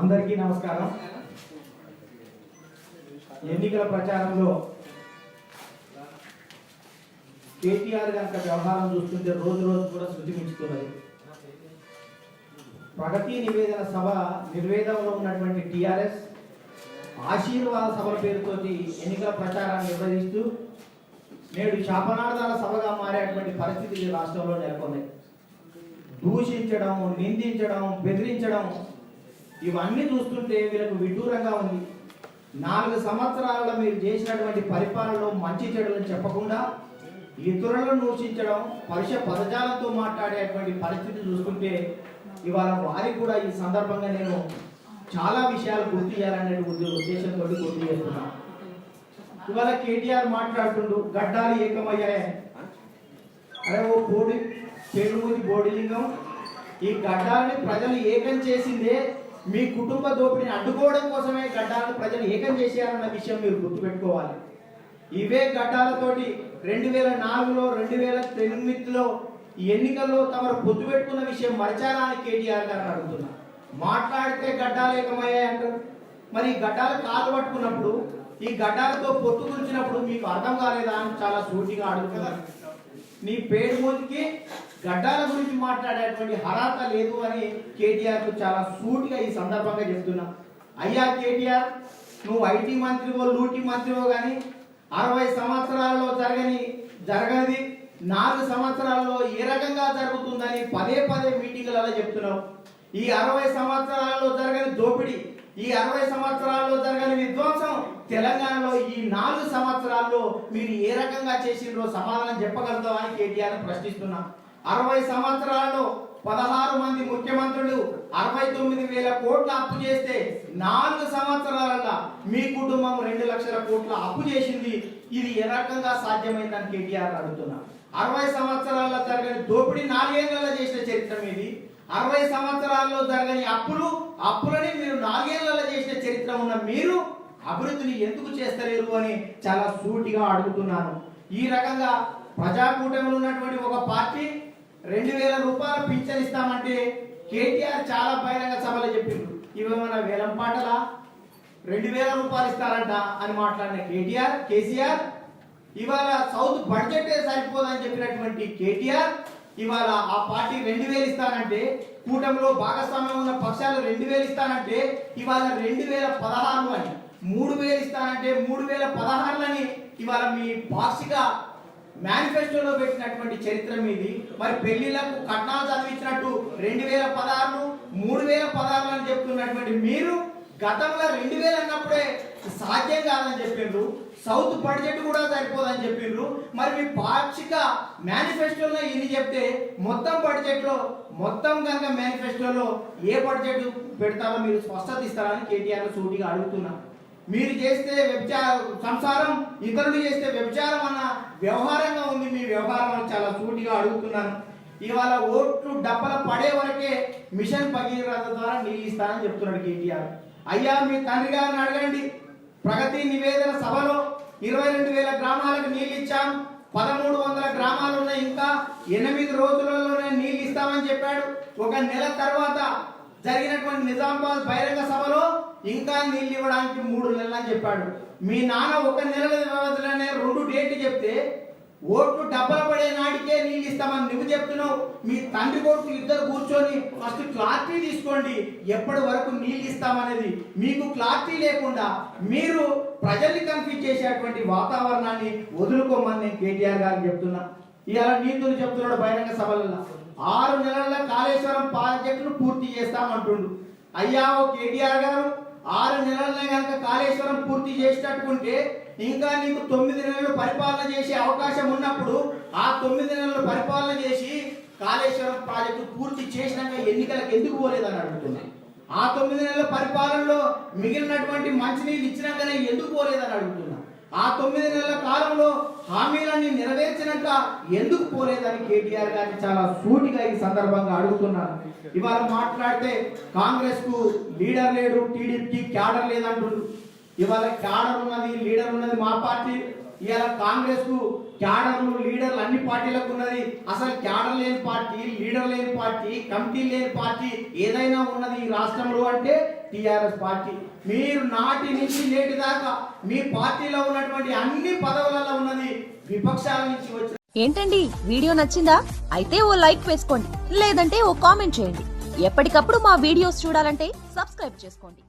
అందరికీ నమస్కారం. ఎన్నికల ప్రచారంలో కేటీఆర్ కనుక వ్యవహారం చూస్తుంటే రోజు రోజు కూడా శృతి మించుతున్నది. ప్రగతి నివేదన సభ నిర్వేదంలో ఉన్నటువంటి టిఆర్ఎస్ ఆశీర్వాద సభల పేరుతోటి ఎన్నికల ప్రచారాన్ని నిర్వహిస్తూ నేడు శాపనార్థాల సభగా మారేటువంటి పరిస్థితి రాష్ట్రంలో నెలకొన్నాయి దూషించడం నిందించడం బెదిరించడం ఇవన్నీ చూస్తుంటే వీళ్ళకు విడ్డూరంగా ఉంది. నాలుగు సంవత్సరాలలో మీరు చేసినటువంటి పరిపాలనలో మంచి చెడులను చెప్పకుండా ఇతరులను దూషించడం పరుష పదజాలంతో మాట్లాడేటువంటి పరిస్థితి చూసుకుంటే ఇవాళ వారికి కూడా ఈ సందర్భంగా నేను చాలా విషయాలు గుర్తు చేయాలనే ఉద్దేశంతో గుర్తు చేస్తున్నాను ఇవాళ కేటీఆర్ మాట్లాడుతుండు గడ్డాలు ఏకమయ్యాయని అరే ఓ బోడి పేరుమూది బోడిలింగం ఈ గడ్డాలని ప్రజలు ఏకం చేసిందే మీ కుటుంబ దోపిడిని అడ్డుకోవడం కోసమే గడ్డాలను ప్రజలు ఏకం చేశారన్న విషయం మీరు గుర్తుపెట్టుకోవాలి. ఇవే గడ్డాలతోటి రెండు వేల నాలుగులో రెండు వేల తొమ్మిదిలో ఈ ఎన్నికల్లో తమరు పొత్తు పెట్టుకున్న విషయం మరచారా అని కేటీఆర్ గారిని అడుగుతున్నా. మాట్లాడితే గడ్డాలు ఏకమయ్యాయి అంటారు మరి ఈ గడ్డాలు కాలు పట్టుకున్నప్పుడు ఈ గడ్డాలతో పొత్తు గురించినప్పుడు మీకు అర్థం కాలేదా అని చాలా సూటిగా అడుగుతున్నారు. నీ పేరు మోదికి గడ్డాల గురించి మాట్లాడేటువంటి అర్హత లేదు అని కేటీఆర్కు చాలా సూటిగా ఈ సందర్భంగా చెప్తున్నా. అయ్యా కేటీఆర్ నువ్వు ఐటీ మంత్రివో లూటీ మంత్రివో కానీ అరవై సంవత్సరాల్లో జరగని జరగనిది నాలుగు సంవత్సరాల్లో ఏ రకంగా జరుగుతుందని పదే పదే మీటింగులలో చెప్తున్నావు. ఈ అరవై సంవత్సరాల్లో జరగని దోపిడీ ఈ అరవై సంవత్సరాల్లో జరగని విధ్వంసం తెలంగాణలో ఈ నాలుగు సంవత్సరాల్లో మీరు ఏ రకంగా చేసిండ్రో సమాధానం చెప్పగలుగుతామని కేటీఆర్ ప్రశ్నిస్తున్నాం. అరవై సంవత్సరాల్లో పదహారు మంది ముఖ్యమంత్రులు అరవై తొమ్మిది వేల కోట్ల అప్పు చేస్తే నాలుగు సంవత్సరాల మీ కుటుంబం రెండు లక్షల కోట్ల అప్పు చేసింది. ఇది ఏ రకంగా సాధ్యమైందని కేటీఆర్ అడుగుతున్నా. అరవై సంవత్సరాల జరగని దోపిడీ నాలుగేళ్ళలో చేసిన చరిత్ర ఇది అరవై సంవత్సరాల్లో జరగని అప్పులు అప్పులని మీరు నాలుగేళ్ళలో చేసిన చరిత్ర ఉన్న మీరు అభివృద్ధిని ఎందుకు చేస్తలేరు అని చాలా సూటిగా అడుగుతున్నాను. ఈ రకంగా ప్రజాకూటమిలో ఉన్నటువంటి ఒక పార్టీ రెండు వేల రూపాయలు పింఛన్ ఇస్తామంటే కేటీఆర్ చాలా బహిరంగ సభలో చెప్పిండ్రు ఇవేమన్నా వేలం పాటలా? రెండు వేల రూపాయలు ఇస్తారంట అని మాట్లాడిన కేటీఆర్ కేసీఆర్ ఇవాళ సౌత్ బడ్జెట్ సరిపోదని చెప్పినటువంటి కేటీఆర్ ఇవాళ ఆ పార్టీ రెండు వేలు ఇస్తానంటే కూటమిలో భాగస్వామ్యం ఉన్న పక్షాలు రెండు వేలు ఇస్తానంటే ఇవాళ రెండు వేల పదహారు అని మూడు వేలు ఇస్తానంటే మూడు వేల పదహారులని ఇవాళ మీ పాక్షిక మేనిఫెస్టోలో పెట్టినటువంటి చరిత్ర మీది. మరి పెళ్ళిళ్ళకు కట్నాలు చదివించినట్టు రెండు వేల పదహారు మూడు వేల పదహారు అని చెప్తున్నటువంటి మీరు గతంలో రెండు వేలు అన్నప్పుడే సాధ్యం కాదని చెప్పిండ్రు సౌత్ బడ్జెట్ కూడా సరిపోదని చెప్పిండ్రు మరి మీ పాక్షిక మేనిఫెస్టోలో ఇది చెప్తే మొత్తం బడ్జెట్లో మొత్తం కనుక మేనిఫెస్టోలో ఏ బడ్జెట్ పెడతారో మీరు స్పష్టత ఇస్తారని కేటీఆర్ సూటిగా అడుగుతున్నాను. మీరు చేస్తే వ్యభిచార సంసారం ఇతరులు చేస్తే వ్యభిచారం అన్న వ్యవహారంగా ఉంది మీ వ్యవహారం అని చాలా సూటిగా అడుగుతున్నాను. ఇవాళ ఓట్లు డబ్బల పడే వరకే మిషన్ భగీరథ ద్వారా నీళ్ళు ఇస్తానని చెప్తున్నాడు కేటీఆర్. అయ్యా మీ తండ్రి గారిని అడగండి. ప్రగతి నివేదన సభలో ఇరవై రెండు వేల గ్రామాలకు నీళ్ళు ఇచ్చాం. పదమూడు వందల గ్రామాలు ఉన్నాయి. ఇంకా ఎనిమిది రోజులలోనే నీళ్ళు ఇస్తామని చెప్పాడు. ఒక నెల తర్వాత జరిగినటువంటి నిజామాబాద్ బహిరంగ సభలో ఇంకా నీళ్ళు ఇవ్వడానికి మూడు నెలలు అని చెప్పాడు. మీ నాన్న ఒక నెల వ్యవధిలోనే రెండు డేట్లు చెప్తే ఓట్లు డబ్బలు పడే నాటికే నీళ్ళు ఇస్తామని నువ్వు చెప్తున్నావు. మీ తండ్రి కొడుకు ఇద్దరు కూర్చొని ఫస్ట్ క్లారిటీ తీసుకోండి. ఎప్పటి వరకు నీళ్ళు ఇస్తామనేది మీకు క్లారిటీ లేకుండా మీరు ప్రజల్ని కన్ఫ్యూజ్ చేసేటువంటి వాతావరణాన్ని వదులుకోమని నేను కేటీఆర్ గారు చెప్తున్నా. ఇలా నీతులు చెప్తున్నాడు బహిరంగ సభలలో. ఆరు నెలల కాళేశ్వరం ప్రాజెక్టును పూర్తి చేస్తామంటుండు. అయ్యా ఓ కేటీఆర్ గారు ఆరు నెలలనే కనుక కాళేశ్వరం పూర్తి చేసేటట్టుకుంటే ఇంకా నీకు తొమ్మిది నెలలు పరిపాలన చేసే అవకాశం ఉన్నప్పుడు ఆ తొమ్మిది నెలలు పరిపాలన చేసి కాళేశ్వరం ప్రాజెక్టు పూర్తి చేసినాక ఎన్నికలకు ఎందుకు పోలేదని అడుగుతున్నాను ఆ తొమ్మిది నెలల పరిపాలనలో మిగిలినటువంటి మంచినీళ్ళు ఇచ్చినాకనే ఎందుకు పోలేదని అడుగుతున్నా. ఆ తొమ్మిది నెలల కాలంలో హామీలన్నీ నెరవేర్చినాక ఎందుకు పోలేదని కేటీఆర్ గారిని చాలా సూటిగా ఈ సందర్భంగా అడుగుతున్నాను ఇవాళ మాట్లాడితే కాంగ్రెస్కు లీడర్ లేడు టీడీపీకి క్యాడర్ లేదంటుండ్రు. ఇవాళ క్యాడర్ ఉన్నది లీడర్ ఉన్నది మా పార్టీ. ఇవాళ కాంగ్రెస్కు క్యాడర్లు లీడర్లు అన్ని పార్టీలకు ఉన్నది. అసలు క్యాడర్ లేని పార్టీ లీడర్ లేని పార్టీ కమిటీ లేని పార్టీ ఏదైనా ఉన్నది ఈ రాష్ట్రంలో అంటే టిఆర్ఎస్ పార్టీ. మీరు నాటి నుంచి నేటి దాకా మీ పార్టీలో ఉన్నటువంటి అన్ని పదవులలో ఉన్నది విపక్షాల నుంచి వచ్చిన ఏంటండి? వీడియో నచ్చిందా? అయితే ఓ లైక్ వేసుకోండి. లేదంటే ఓ కామెంట్ చేయండి. ఎప్పటికప్పుడు మా వీడియోస్ చూడాలంటే సబ్స్క్రైబ్ చేసుకోండి.